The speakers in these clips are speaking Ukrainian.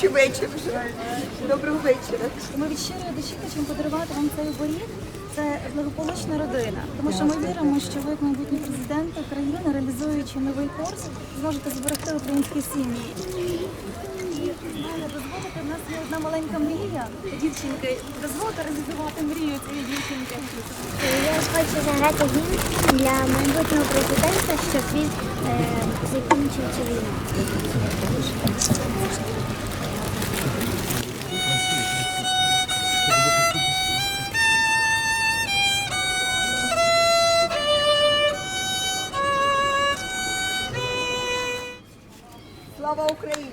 чи вечір вже. Доброго вечора. Ми від щирої душі хочемо подарувати вам цей оберіг. Це благополучна родина, тому що ми віримо, що ви, як майбутній президент України, реалізуючи новий курс, зможете зберегти українські сім'ї. Дозволите, в нас є одна маленька мрія дівчинки. Дозволите реалізувати мрію цієї дівчинки. Я хочу заграти гімн для майбутнього президента, щоб він е, закінчив цю війну. Слава Україні!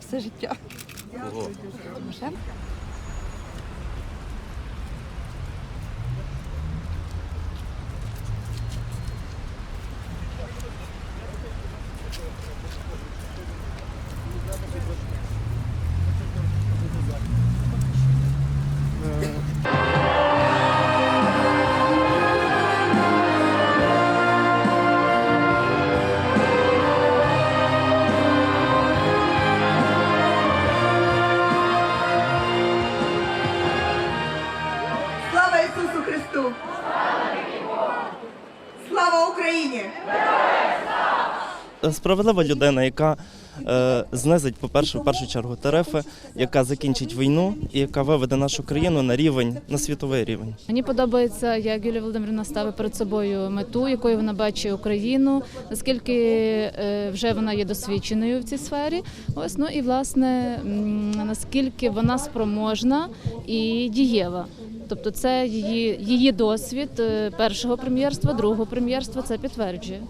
все життя. Слава справедлива людина, яка е, знизить, по-перше, в першу чергу тарифи, яка закінчить війну і яка виведе нашу країну на рівень, на світовий рівень. Мені подобається, як Юлія Володимирівна ставить перед собою мету, якою вона бачить Україну, наскільки е, вже вона є досвідченою в цій сфері. Ось ну і власне наскільки вона спроможна і дієва. Тобто, це її, її досвід е, першого прем'єрства, другого прем'єрства це підтверджує.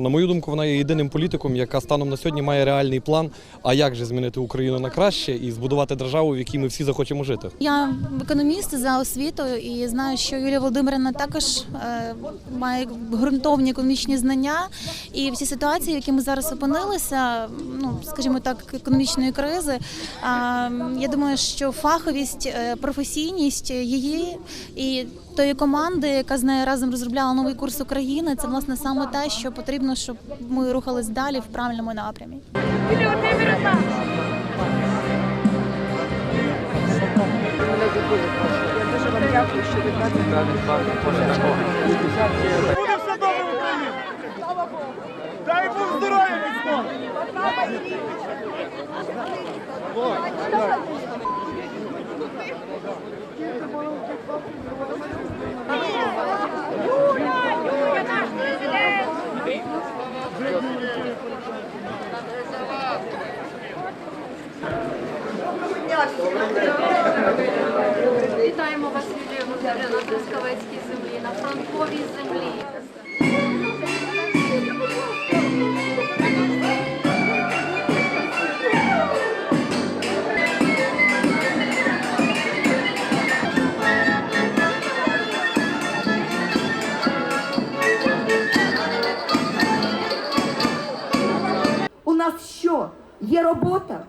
На мою думку, вона є єдиним політиком, яка станом на сьогодні має реальний план, а як же змінити Україну на краще і збудувати державу, в якій ми всі захочемо жити. Я економіст за освітою і знаю, що Юлія Володимирівна також е, має ґрунтовні економічні знання. І в цій ситуації, в якій ми зараз опинилися, ну скажімо так, економічної кризи. Я думаю, що фаховість, е, професійність її і тої команди, яка з нею разом розробляла новий курс України, це власне саме те, що потрібно, щоб ми рухались далі в правильному напрямі. Буде все добре в Україні! Дай Бог здоров'я міцного! Вітаємо вас, Юлія Володимирівна, на Трускавецькій землі, на фронтовій землі. У нас що? Є робота?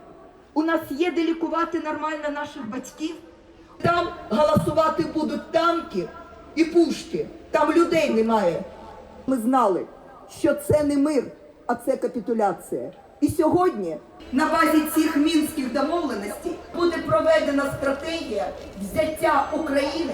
У нас є де лікувати нормально наших батьків? Там голосувати будуть танки і пушки. Там людей немає. Ми знали, що це не мир, а це капітуляція. І сьогодні на базі цих мінських домовленостей буде проведена стратегія взяття України